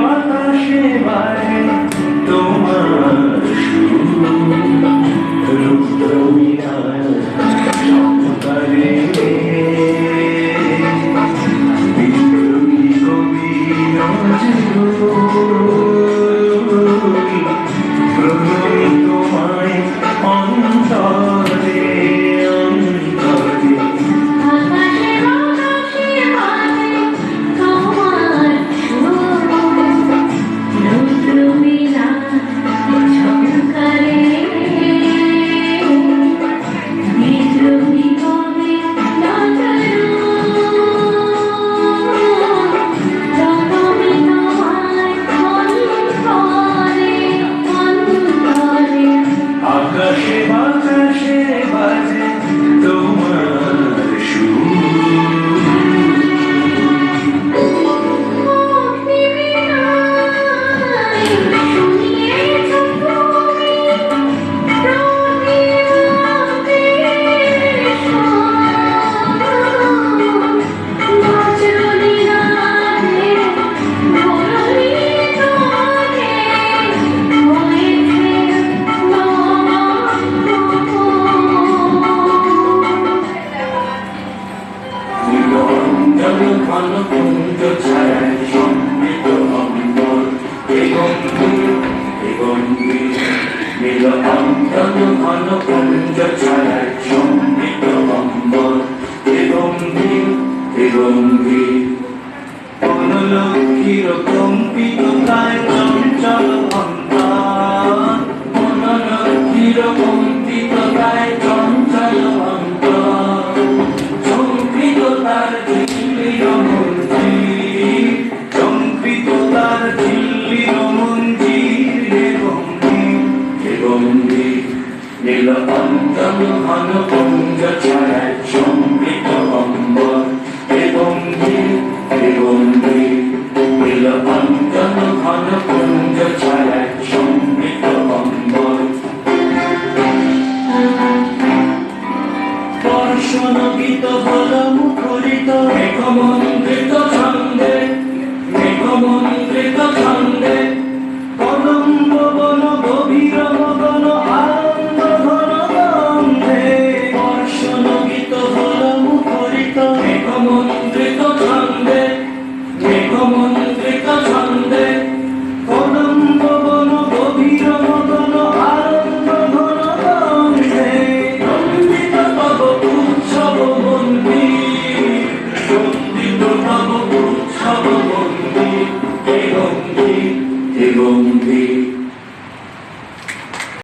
বাতাসে বাড়ে তোমার Amen. অনকুঞ্জ ছায় সম্মিত অন্তর এগম্ভীর এগম্ভীর নীল অন্তর অনকুঞ্জ ছায় সম্মিত অন্তর এগম্ভীর। এগম্ভীর অনলক্ষীর চিরপঞ্চবিঘন পঞ্চ ছায় সম্মিত অম্বর হে বন্ধি হে বন্ধি চিরপঞ্চন ঘন পঞ্চ ছায় সম্মিত অম্বর দর্শন গীত হল মুখরিত মেঘমন্ত্রিত ছন্দে মেঘমন্ত্রিত ছন্দে Tirombi, Tirombi, Tirombi.